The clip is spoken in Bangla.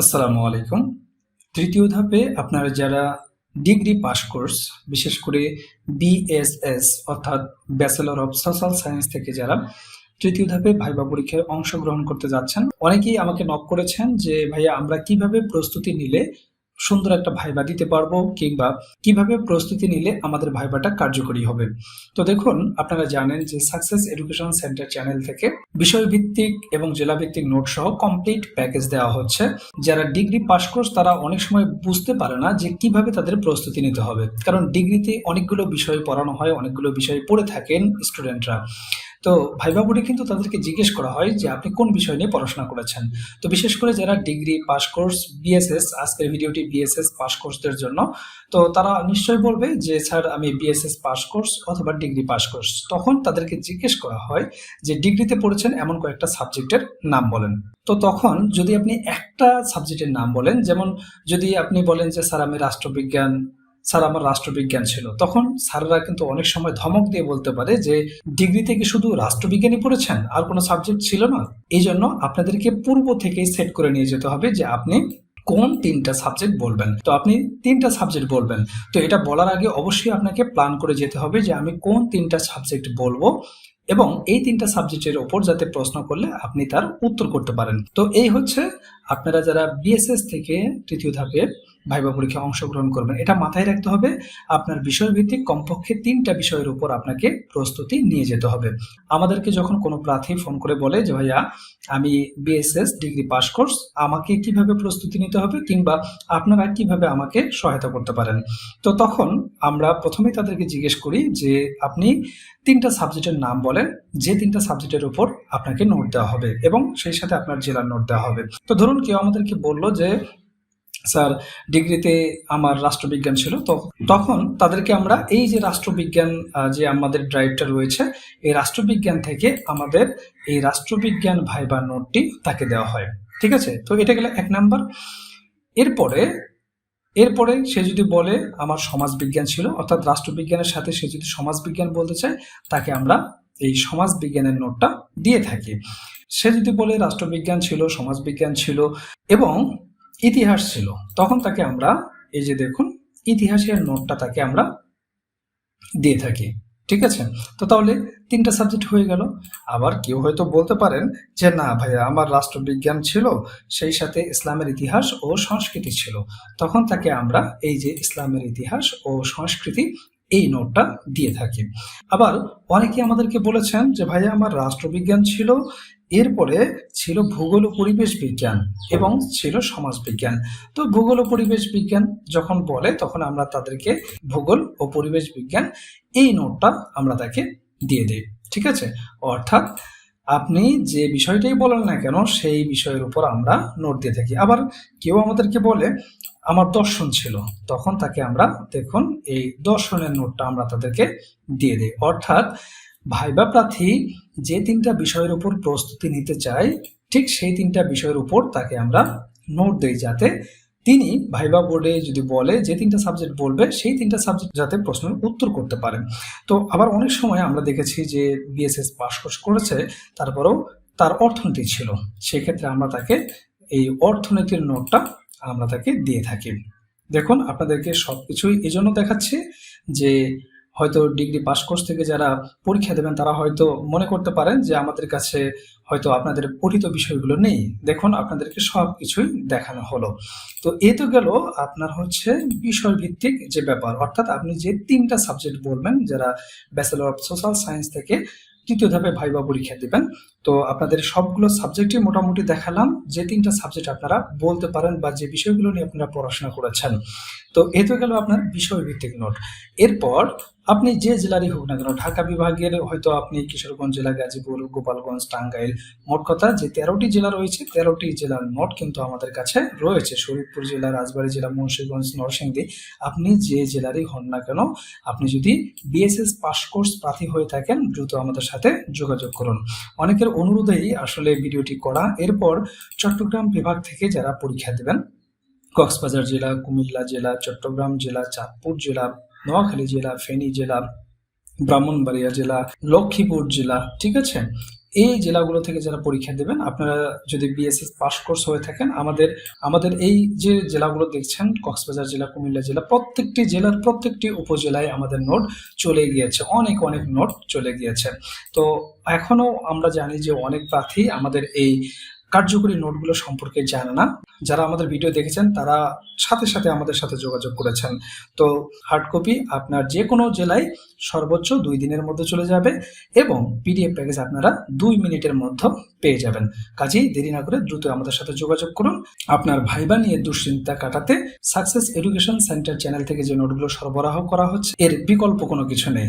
আসসালামু আলাইকুম। তৃতীয় ধাপে আপনারা যারা ডিগ্রি পাস কোর্স, বিশেষ করে বিএসএস অর্থাৎ ব্যাচেলর অফ সোশ্যাল সায়েন্স থেকে যারা তৃতীয় ধাপে ভাইবা পরীক্ষায় অংশগ্রহণ করতে যাচ্ছেন, অনেকেই আমাকে নক করেছেন যে, ভাইয়া, আমরা কীভাবে প্রস্তুতি নিলে সুন্দর একটা ভাইবা দিতে পারব কিংবা কীভাবে প্রস্তুতি নিলে আমাদের ভাইবাটা কার্যকরী হবে। তো দেখুন, আপনারা জানেন যে সাকসেস এডুকেশন সেন্টার চ্যানেল থেকে বিষয়ভিত্তিক এবং জেলাভিত্তিক নোট সহ কমপ্লিট প্যাকেজ দেওয়া হচ্ছে। যারা ডিগ্রি পাস কোর্স তারা অনেক সময় বুঝতে পারে না যে কীভাবে তাদের প্রস্তুতি নিতে হবে। কারণ ডিগ্রিতে অনেকগুলো বিষয় পড়ানো হয়, অনেকগুলো বিষয় পড়ে থাকেন স্টুডেন্টরা তো ভাইবা বোর্ডে কিন্তু তাদেরকে জিজ্ঞেস করা হয় যে আপনি কোন বিষয় নিয়ে পড়াশোনা করেছেন? তো বিশেষ করে যারা ডিগ্রি পাস কোর্স বিএসএস আজকের ভিডিওটি বিএসএস পাস কোর্সদের জন্য, তো তারা নিশ্চয়ই বলবে যে, স্যার, আমি বিএসএস পাস কোর্স অথবা ডিগ্রি পাস কোর্স। তখন তাদেরকে জিজ্ঞেস করা হয় যে, ডিগ্রিতে পড়েছেন এমন কয়েকটা সাবজেক্টের নাম বলেন। তো তখন যদি আপনি একটা সাবজেক্টের নাম বলেন, যেমন যদি আপনি বলেন যে, স্যার, আমি রাষ্ট্রবিজ্ঞান স্যার, আমার রাষ্ট্রবিজ্ঞান ছিল। তখন স্যাররা কিন্তু অনেক সময় ধমক দিয়ে বলতে পারে যে, ডিগ্রি থেকে শুধু রাষ্ট্রবিজ্ঞানই পড়েছেন? আর কোনো সাবজেক্ট ছিল না? এই জন্য আপনাদেরকে পূর্ব থেকেই সেট করে নিয়ে যেতে হবে যে, আপনি কোন তিনটা সাবজেক্ট বলবেন। তো আপনি তিনটা সাবজেক্ট বলবেন। তো এটা বলার আগে অবশ্যই আপনাকে প্ল্যান করে যেতে হবে যে, আমি কোন তিনটা সাবজেক্ট বলব এবং এই তিনটা সাবজেক্টের ওপর যাতে প্রশ্ন করলে আপনি তার উত্তর করতে পারেন। তো এই হচ্ছে আপনারা যারা বিএসএস থেকে তৃতীয় ধাপে ভাইবা পরীক্ষায় অংশগ্রহণ করবেন, এটা মাথায় রাখতে হবে, আপনার বিষয়ভিত্তিক কমপক্ষে তিনটা বিষয়ের উপর আপনাকে প্রস্তুতি নিয়ে যেতে হবে। আমাদেরকে যখন কোনো প্রার্থী ফোন করে বলে যে, ভাইয়া, আমি বিএসএস ডিগ্রি পাস কোর্স, আমাকে কীভাবে প্রস্তুতি নিতে হবে? কিংবা আপনারা কীভাবে আমাকে সহায়তা করতে পারেন। তো তখন আমরা প্রথমেই তাদেরকে জিজ্ঞেস করি যে, আপনি তিনটা সাবজেক্টের নাম বলেন যে তিনটা সাবজেক্টের উপর আপনাকে নোট দেওয়া হবে এবং সেই সাথে আপনার জেলার নোট দেওয়া হবে। তো ধরুন কেউ আমাদেরকে বলল যে, স্যার, ডিগ্রিতে আমার রাষ্ট্রবিজ্ঞান ছিল। তো তখন তাদেরকে আমরা এই যে রাষ্ট্রবিজ্ঞান যে আমাদের ড্রাইভটা রয়েছে, এই রাষ্ট্রবিজ্ঞান থেকে আমাদের এই রাষ্ট্রবিজ্ঞান ভাইবা নোটটি তাকে দেওয়া হয়। ঠিক আছে? তো এটা গেলে এক নাম্বার। এরপরে এরপরে সে যদি বলে, আমার সমাজবিজ্ঞান ছিল, অর্থাৎ রাষ্ট্রবিজ্ঞানের সাথে সে যদি সমাজবিজ্ঞান বলতে চায়, তাকে আমরা এই সমাজবিজ্ঞানের নোটটা দিয়ে থাকি। সে যদি বলে রাষ্ট্রবিজ্ঞান ছিল, সমাজবিজ্ঞান ছিল এবং ইতিহাস ছিল, তখন তাকে আমরা এই যে দেখুন, ইতিহাসের নোটটা তাকে আমরা দিয়ে থাকি। ঠিক আছে? তো তাহলে তিনটা সাবজেক্ট হয়ে গেল। আবার কেউ হয়তো বলতে পারেন যে, না ভাইয়া আমার রাষ্ট্রবিজ্ঞান ছিল, সেই সাথে ইসলামের ইতিহাস ও সংস্কৃতি ছিল। তখন তাকে আমরা এই যে ইসলামের ইতিহাস ও সংস্কৃতি এই নোটটা দিয়ে থাকি। আবার অনেকে আমাদেরকে বলেছেন যে, ভাইয়া, আমার রাষ্ট্রবিজ্ঞান ছিল, এরপরে ছিল ভূগোল ও পরিবেশ বিজ্ঞান এবং ছিল সমাজ বিজ্ঞান। তো ভূগোল ও পরিবেশ বিজ্ঞান যখন বলে, তখন আমরা তাদেরকে ভূগোল ও পরিবেশ বিজ্ঞান এই নোটটা আমরা তাকে দিয়ে দিই। ঠিক আছে? অর্থাৎ আপনি যে বিষয়টাই বলেন না কেন, সেই বিষয়ের উপর আমরা নোট দিয়ে থাকি। আবার কেউ আমাদেরকে বলে, আমার দর্শন ছিল। তখন তাকে আমরা দেখুন, এই দর্শনের নোটটা আমরা তাদেরকে দিয়ে দিই। অর্থাৎ ভাইবা প্রার্থী যে তিনটা বিষয়ের উপর প্রস্তুতি নিতে চায়, ঠিক সেই তিনটা বিষয়ের উপর তাকে আমরা নোট দিই যাতে তিনি ভাইবা বোর্ডে যদি বলে যে তিনটা সাবজেক্ট বলবে, সেই তিনটা সাবজেক্ট যাতে প্রশ্নের উত্তর করতে পারেন তো আবার অনেক সময় আমরা দেখেছি যে বিএসএস পাস করেছে তারপরেও তার অর্থনীতি ছিল। সেক্ষেত্রে আমরা তাকে এই অর্থনীতির নোটটা আমরা তাকে দিয়ে থাকি। দেখুন, আপনাদেরকে সব কিছুই এই জন্য দেখাচ্ছি যে হয়তো ডিগ্রি পাস কোর্স থেকে যারা পরীক্ষা দেবেন, তারা হয়তো মনে করতে পারেন যে আমাদের কাছে হয়তো আপনাদের পঠিত বিষয়গুলো নেই। দেখুন, আপনাদেরকে সব কিছুই দেখানো হলো। তো এ তো গেল আপনার হচ্ছে বিষয় ভিত্তিক যে ব্যাপার। অর্থাৎ আপনি যে তিনটা সাবজেক্ট বলবেন, যারা ব্যাচেলর অফ সোশ্যাল সায়েন্স থেকে তৃতীয় ধাপে ভাইবা পরীক্ষা দিবেন তো আপনাদের সবগুলো সাবজেক্টই মোটামুটি দেখালাম। যে তিনটা সাবজেক্ট আপনারা বলতে পারেন বা যে বিষয়গুলো নিয়ে আপনারা পড়াশোনা করেছেন। তো এ তো গেল আপনার বিষয় ভিত্তিক নোট। এরপর আপনি যে জেলারই হোক না কেন, ঢাকা বিভাগের হয়তো আপনি কিশোরগঞ্জ জেলা, গাজীপুর, গোপালগঞ্জ, টাঙ্গাইল, মোট কথা যে তেরোটি জেলা রয়েছে, তেরোটি জেলার নোট কিন্তু আমাদের কাছে রয়েছে। শরীরপুর জেলা, রাজবাড়ী জেলা, মুন্সিগঞ্জ, নরসিংদী। আপনি যে জেলারই হন না কেন, আপনি যদি বিএসএস পাস কোর্স প্রার্থী হয়ে থাকেন, দ্রুত আমাদের সাথে যোগাযোগ করুন। অনেকের অনুরোধেই আসলে ভিডিওটি করা। এরপর চট্টগ্রাম বিভাগ থেকে যারা পরীক্ষা দেবেন, কক্সবাজার জেলা, কুমিল্লা জেলা, চট্টগ্রাম জেলা, চাঁদপুর জেলা, নোয়াখালী জেলা, ফেনী জেলা, ব্রাহ্মণবাড়িয়া জেলা, লক্ষ্মীপুর জেলা, ঠিক আছে? এই জেলাগুলো থেকে যারা পরীক্ষা দেবেন, আপনারা যদি বিএসএস পাস কোর্স হয়ে থাকেন, আমাদের আমাদের এই যে জেলাগুলো দেখছেন, কক্সবাজার জেলা, কুমিল্লা জেলা, প্রত্যেকটি জেলার প্রত্যেকটি উপজেলায় আমাদের নোট চলে গিয়েছে, অনেক অনেক নোট চলে গিয়েছে। তো এখনও আমরা জানি যে অনেক প্রার্থী আমাদের এই কার্যকরী নোটগুলো সম্পর্কে জানে না। যারা আমাদের ভিডিও দেখেছেন, তারা সাথে সাথে আমাদের সাথে যোগাযোগ করেছেন। তো হার্ড কপি আপনার যে কোনো জেলায় সর্বোচ্চ দুই দিনের মধ্যে চলে যাবে এবং পিডিএফ প্যাকেজ আপনারা দুই মিনিটের মধ্যে পেয়ে যাবেন। কাজেই দেরি না করে দ্রুত আমাদের সাথে যোগাযোগ করুন। আপনার ভাইবা নিয়ে দুশ্চিন্তা কাটাতে সাকসেস এডুকেশন সেন্টার চ্যানেল থেকে যে নোটগুলো সরবরাহ করা হচ্ছে, এর বিকল্প কোনো কিছু নেই।